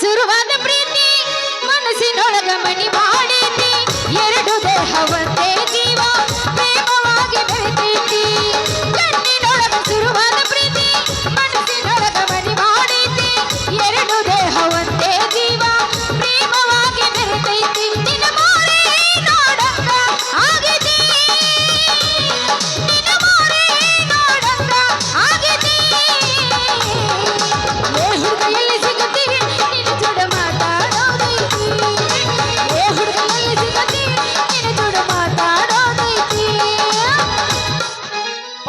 শুরু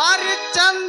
আর চান্দ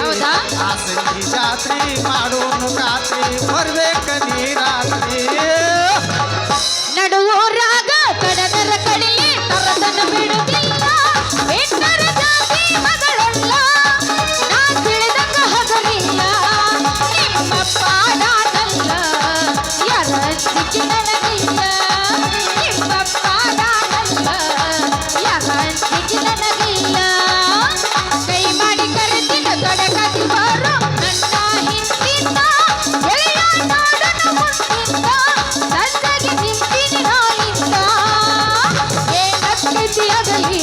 ಶಾಸ್ತ್ರಿ ಮಾಡೋನು ಕಾತ್ರಿ ಬರ್ಬೇಕ ನೀ ರಾತ್ರಿ ರಾಗ ಕಡದರ ಬಿಡುತ್ತಿಲ್ಲ. ಹಗಲಿಲ್ಲ. ಆಗಲಿ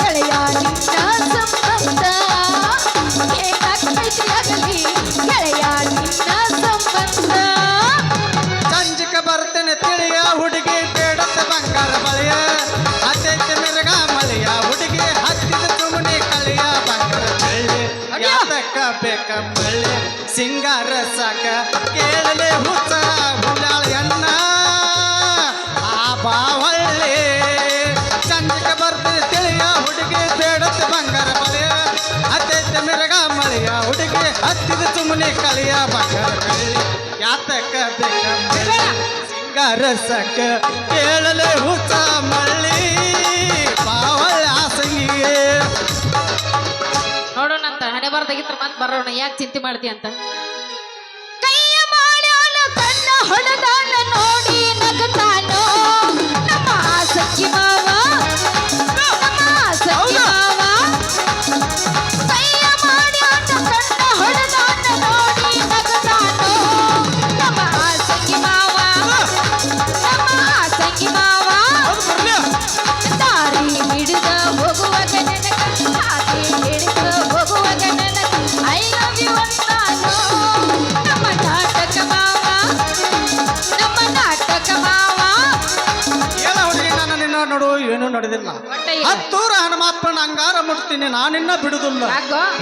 ಗೆಳೆಯ ನಿನ್ನ ಸಂಬಂಧ ಹೇಗಾಗ್ತೈತಿ ಆಗಲಿ ಗೆಳೆಯ ಸಂಜಿಕ ತಿಳಿಯ ಹುಡುಗಿ ಬೇಡಸ ಬಂಗಾರ ಬಳಿಯ ಹತ್ತೈತೆ ಮಿರಗ ಮಳೆಯ ಹುಡುಗಿ, ಹತ್ತಿದ ಸುಮ್ಮನೆ ಕಳೆಯ ಬಂಗಾರ ಬೆಳ್ಳಿ ಬೇಕ ಬೆಳ್ಳಿ ಸಾಕ ಕೇಳಲೆ ಹುತ್ತ ಹುಡಾಳ ಆ ಭಾವ ಮಿರಗ ಮಳೆಯ ಹುಡುಗಿ ಹತ್ತಿದ ಸುಮ್ಮನೆ ಕಲಿಯ ಬಳಿ ಯಾತಕ ಬೇಕ ಸಿಂಗಾರಸಕ ಕೇಳಲೆ ಹುಚ್ಚ ಮಳ್ಳಿ. ಪಾವಳ ಆಸಂಗಿಯೇ ನೋಡೋಣಂತ ಹಣೆ ಬರ್ದಾಗಿತ್ರ ಮತ್ತೆ ಬರೋಣ ಯಾಕೆ ಚಿಂತೆ ಮಾಡ್ತಿ ಅಂತ? ಕೈಯ ಮಾಡ್ಯಾನ ತನ್ನ ಹೊಡೆದಾನ ನೋಡಿ ನಗತಾನೋ. ನಮ್ಮ ಆಸಕ್ತಿ ಮಾವ ಏನು ನಡೆದಿಲ್ಲ. ಹತ್ತೂರ ಹನುಮಾತ್ಮನ ಅಂಗಾರ ಮುಟ್ತೀನಿ ನಾನಿನ್ನ ಬಿಡುದಿಲ್ಲ.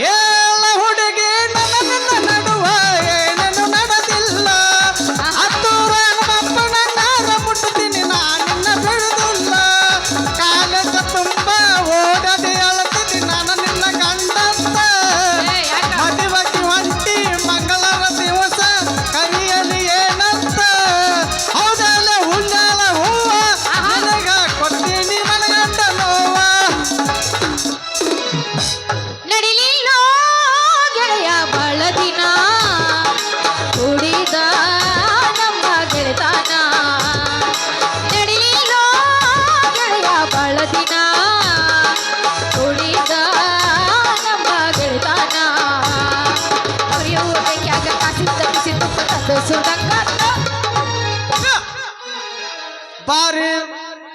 ಹೇಳ ಹುಡುಗಿ ನನ್ನ ಬಾರಿ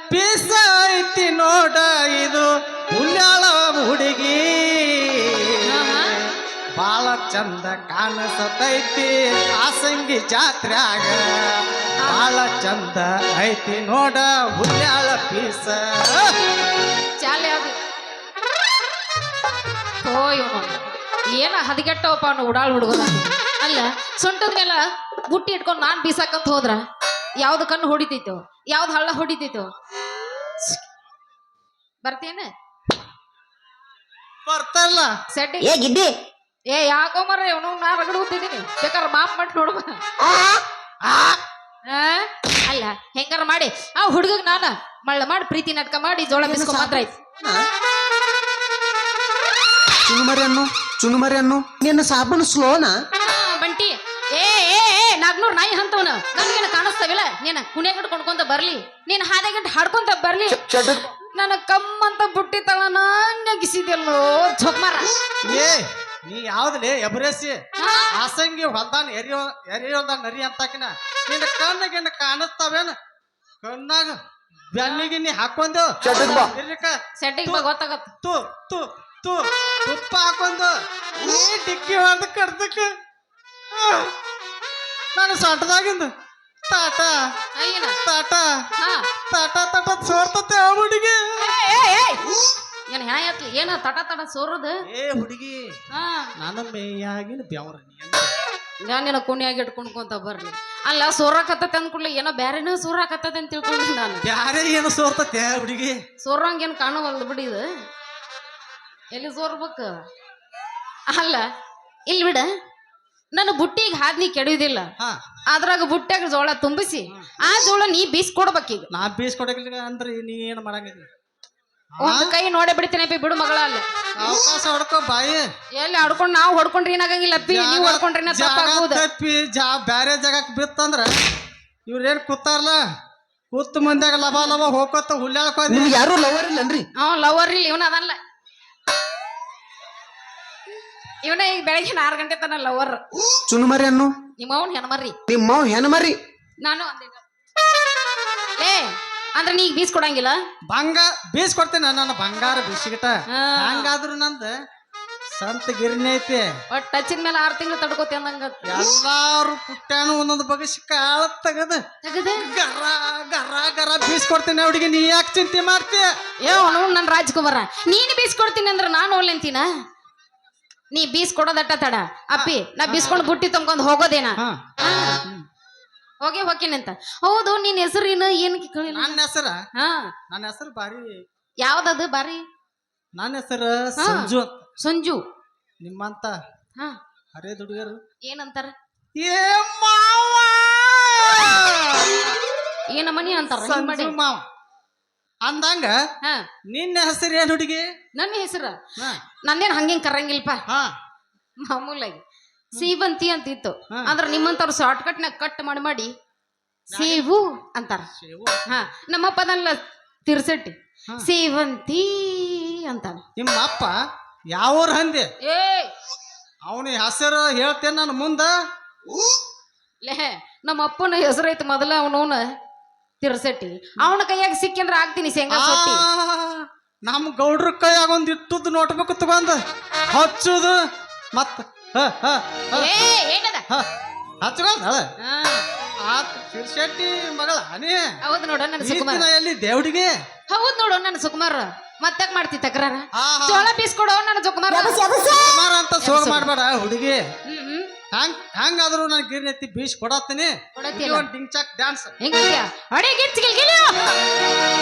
ಪೀಸ ಐತಿ ನೋಡ ಇದು ಹುಲ್ಯಾಳ ಹುಡುಗಿ. ಬಾಳ ಚಂದ ಕಾಣಿಸತೈತಿ ಆಸಂಗಿ ಜಾತ್ರ್ಯಾಗ. ಬಾಳ ಚಂದ ಐತಿ ನೋಡ ಹುಲ್ಯಾಳ ಪೀಸ. ಚಾಲೆ ಅದು. ಏನ ಹದಗೆಟ್ಟವಪ್ಪ ಉಡಾಳ್ ಹುಡುಗನ? ಅಲ್ಲ ಸೊಂಟದ ಮೇಲೆ ಬುಟ್ಟಿ ಇಟ್ಕೊಂಡು ನಾನು ಬೀಸಾಕಂತ ಹೋದ್ರ? ಯಾವ್ದು ಕಣ್ಣು ಹೊಡಿತೈತೋ? ಯಾವ್ದು ಹಳ್ಳ ಹೊಡಿತೈತೋ? ಬರ್ತೇನ ಬರ್ತಲ್ಲ ಸೆಡ್ಡಿ. ಏ ಗಿಡ್ಡಿ ಏ ಯಾಕೋ ಮರ ಇವನು ನಾ ರಗಡು ಹೋಗ್ತಿದ್ದೀನಿ ಬೇಕಾದ್ರೆ ಮಾಪ್ ಮಾಡಿ ನೋಡುವ ಆ, ಅಲ್ಲ ಹೆಂಗಾರ ಮಾಡಿ. ಆ ಹುಡುಗಗ್ ನಾನ ಮಳ್ಳ ಮಾಡಿ ಪ್ರೀತಿ ನಾಟಕ ಮಾಡಿ ಜೋಳ ಬಿಸ್ಕೊ ಮಾತ್ರ ಆಯ್ತು. ಚುನುಮರಿ ಅನ್ನು ಚುನುಮರಿ ಅನ್ನು ನಿನ್ನ ಸಾಬನ್ ಸ್ಲೋನಾ ಬಂಟಿ. ಏ ಏ ನಾಗ್ನೂರ್ ನಾಯಿ ಹಂತವನ. ನನ್ಗೇನ ಕಾಣಿಸ್ತಾವಿಲ್ಲ? ನೀನ ಕುಣಿಯಾಗಟ್ ಕೊಂಡ್ಕೊಂತ ಬರ್ಲಿ. ನೀನ್ ಹಾದಾಗಿಟ್ಟು ಹಾಡ್ಕೊಂತ ಬರ್ಲಿ. ನನ್ನ ಕಮ್ಮಂತ ಬುಟ್ಟಿ ತಳನ ನಗಿಸಿದೆಲ್ಲೋ ಝೊಕ್ಮಾರ ಏ ನೀ ಯಾವ್ದಲೇ ಎಬ್ರೇಸಿ? ಆಸಂಗಿ ಹೊಲ್ದಾನ ಎರಿಯೋ ಎರಿಯೋದ ನರಿ ಅಂತಕಿನ. ನಿನ್ನ ಕಣ್ಣಿಗಿನ್ನ ಕಾಣಿಸ್ತಾವೇನ? ಕಣ್ಣಾಗ ಬೆನ್ನಿಗೆ ನೀ ಹಾಕೊಂಡು ಸೆಟ್ಟಿಗೆ ಗೊತ್ತಾಗತ್ತ ತು ತು ತು ತುಪ್ಪ ಹಾಕೊಂದು ಈ ಡಿಕ್ಕಿ ಹೊಡೆದು ಕಡ್ದಕ್ಕ. ನಾನು ಸೊಂಟದಾಗಿಂದ ತಾಟ ಅಯ್ಯನ. ತಾಟ ಹಾ. ತಾಟ ತಾಟ ಸೋರ್ತತೆ ಆ ಹುಡುಗಿ. ಏನು ಎತ್ಲಿ ಏನ ತಟ ತಟ ಸೋರದು ಏ ಹುಡುಗಿ ಹಾ. ನಾನು ಮೇಯಾಗಿನ ಬೆವರ ನಾನೇನ ನಾನು ನಿನ್ನ ಕುಣಿಯಾಗಿ ಇಟ್ಕೊಂಡ್ಕೊಂತ ಬರ್ಲಿ. ಅಲ್ಲ ಸೋರಾಕತ್ತೈತೆ ಅಂದ್ಕೂಡ್ಲೆ ಏನೋ ಬ್ಯಾರೇನೋ ಸೋರಾಕತ್ತೈತೆ ಅಂತ ತಿಳ್ಕೊಂಡೆ ನಾನು. ಬ್ಯಾರೆ ಏನು ಸೋರ್ತತೆ ಹುಡುಗಿ. ಸೋರಂಗೇನು ಕಾಣವಲ್ದು ಬಿಡಿ ಇದು. ಎಲ್ಲಿ ಸೋರ್ಬೇಕು? ಅಲ್ಲ ಇಲ್ಲಿ ಬಿಡ. ನನ್ನ ಬುಟ್ಟಿಗೆ ಹಾದ್ನಿ ಕೆಡುವುದಿಲ್ಲ ಹಾ. ಅದ್ರಾಗ ಬುಟ್ಟ್ಯಾಗ ಜೋಳ ತುಂಬಿಸಿ ಆ ಜೋಳ ನೀ ಬೀಸ್ ಬೀಸ್ಕೊಡ್ಬೇಕೀಗ ನಾ ಬೀಸ್ ಕೊಡಕ್ಲಿಲ್ಲ ಅಂದ್ರೆ ನೀ ಏನು ಮಾಡಂಗಿಲ್ಲ ಒಂದು ಕೈ ನೋಡೇ ಬಿಡ್ತೀನಿ ಬಿಡು ಮಗಳ ಅಲ್ಲ. ಅವಕಾಶ ಹೊಡ್ಕೋ ಬಾಯಿ. ಎಲ್ಲಿ ಹೊಡ್ಕೊಂಡು ನಾವು ಹೊಡ್ಕೊಂಡ್ರಿ ಏನಾಗಂಗಿಲ್ಲ ಅಪ್ಪಿ ನೀವು ಹೊಡ್ಕೊಂಡ್ರೆ ಜಾಗ ತಪ್ಪಾಗ್ಬೋದು ತಪ್ಪಿ ಜಾ ಬ್ಯಾರೆ ಜಾಗಕ್ಕೆ ಬಿತ್ತಂದ್ರ ಇವ್ರೇನ್ ಕೂತಾರಲ್ಲ ಕೂತ್ ಮಂದ್ಯಾಗ ಲಬ ಲಬ ಹೋಗೋತ ಹೋದಿ ನಿಮ್ಗೆ ಯಾರು ಲವರ್ ಇಲ್ಲನ್ರಿ? ಅವ ಲವರ್ ಇಲ್ಲಿ ಇವನ ಅದಲ್ಲ ಇವನ ಈಗ ಬೆಳಗಿನ ಆರು ಗಂಟೆ ತನ ಲವರ್ ಚುನುಮರಿ ಅನ್ನು? ನಿಮ್ಮ ಹೆಣಮರಿ ನಿಮ್ಮವ್ ನಿಮ್ಮ ಮಾವ್ ಹೆಣ್ಣು ಮರಿ ನಾನು ಅಂದೆ ಲೇ ಅಂದ್ರೆ ನೀ ಬೀಸ್ ಕೊಡಂಗಿಲ್ಲ? ಬಂಗ ಬೀಸ್ ಕೊಡ್ತೇನೆ ನನ್ನ ಬಂಗಾರ ಬಿಸಿಗಿಟ. ಹಂಗಾದ್ರು ನಂದ ಸಂತ ಗಿರಣಿ ಐತಿ. ಒಟ್ ಟಚ್ಚಿನ ಮೇಲೆ ಆರು ತಿಂಗಳು ತಡ್ಕೋತಿ ಅಂದಂಗ. ಎಲ್ಲಾರು ಪುಟ್ಟಾನು ಒಂದೊಂದು ಬಗಸಿ ಕಾಳ ತೆಗದ. ತೆಗದ? ಗರ ಗರ ಗರ ಬೀಸ್ ಕೊಡ್ತೀನಿ ಹುಡುಗಿ. ನೀ ಯಾಕೆ ಚಿಂತೆ ಮಾಡ್ತೀಯ? ಏ ಅವನು ನನ್ನ ರಾಜ್ಕುಮಾರ. ನೀನು ಬೀಸ್ಕೊಡ್ತೀನಿ ಅಂದ್ರೆ ನಾನು ಒಲ್ಲೆಂತೀನ ನೀ ಬೀಸ್ಕೊಡೋದಟ್ಟ ತಡ. ಅಪ್ಪಿ ನಾ ಬೀಸ್ಕೊಂಡು ಬುಟ್ಟಿ ತುಂಬ್ಕೊಂಡು ಹೋಗೋದೇನ. ಹೋಗಿ ಹೋಗಿನಂತ ಹೌದು ನಿನ್ ಹೆಸರು ಏನು? ಏನು ಕೇಳಿಲ್ಲ. ನನ್ನ ಹೆಸರ? ಹಾ. ನನ್ನ ಹೆಸರು ಬಾರಿ ಯಾವ್ದದು ಬಾರಿ ನನ್ನ ಹೆಸರು ಸಂಜು ಸಂಜು. ನಿಮ್ಮಂತ ಹಾ. ಅರೆ ದುಡುಗರು ಏನಂತಾರ? ಏ ಮಾವ! ಏನ ಮನಿ ಅಂತಾರ ಸಂಜು ಮಾವ. ಅಂದಂಗ ಹಾ. ನಿನ್ನ ಹೆಸರು ಏನ್ ಹುಡುಗಿ? ನನ್ನ ಹೆಸರು? ಹಾ. ನಂದೇನ್ ಹಂಗೇನ್ ಕರಂಗಿಲ್ಪ? ಹಾ. ಮಾಮೂಲಾಗಿ. ಸೀವಂತಿ ಅಂತ ಇತ್ತು ಅಂದ್ರೆ ನಿಮ್ಮಂತವ್ರು ಶಾರ್ಟ್ ಕಟ್ ನಾಗ ಕಟ್ ಮಾಡಿ ಮಾಡಿ ಸೇವು ಅಂತಾರ. ಹಾ. ನಮ್ಮಪ್ಪದಲ್ಲ ತಿರ್ಸಟ್ಟಿ. ಸೇವಂತಿ ಅಂತಾನ. ನಿಮ್ಮ ಅಪ್ಪ ಯಾವೂರ್ ಹಂದಿ? ಏ ಅವನ ಹೆಸರು ಹೇಳ್ತೇನೆ ನಾನು ಮುಂದ? ಲೇ ನಮ್ಮ ಅಪ್ಪನ ಐತೆ ಮೊದಲ ಅವನವನ ತಿರ್ಸಟ್ಟಿ. ಅವನ ಕೈಯಾಗ ಸಿಕ್ಕಂದ್ರೆ ಆಗ್ತೀನಿ ಶೇಂಗಾ ನಮ್ಮ ಗೌಡ್ರ ಕೈಯಾಗ ಒಂದು ಇಟ್ಟದ್ದು ನೋಟ್ಬುಕ್ ತಗೊಂಡ ಹಚ್ಚುದು. ಮತ್ತ ಏ ಏನದ ಹಚ್ಕೊಂಡ ಶೆಟ್ಟಿ ಮಗಳ ಅನೇ ಹೌದ್ ನೋಡ ನನ್ನ ಸುಕುಮಾರ. ಎಲ್ಲಿ ದೇವ್ಡಿಗೆ? ಹೌದು ನೋಡು ನನ್ನ ಸುಕುಮಾರ. ಮತ್ತಾಗ ಮಾಡ್ತಿ ತಕರಾರ? ಜೋಳ ಪೀಸ್ ಕೊಡೋ ನನ್ನ ಸುಕುಮಾರ. ಅಂತ ಸೋಗ ಮಾಡ್ಬೇಡ ಹುಡುಗಿ. ಹ್ಯಾಂಗ್ ಹ್ಯಾಂಗಾದ್ರೂ ನಾನು ಎತ್ತಿ ಬೀಸ್ ಕೊಡತ್ತೀನಿ. ಕೊಡತ್ತೀಯಲ್ಲ? ಒಂದು ಡಿಂಗ್ ಚಾಕ್ ಡ್ಯಾನ್ಸ್. ಹೆಂಗಿದ್ಯಾ ಅಡಿ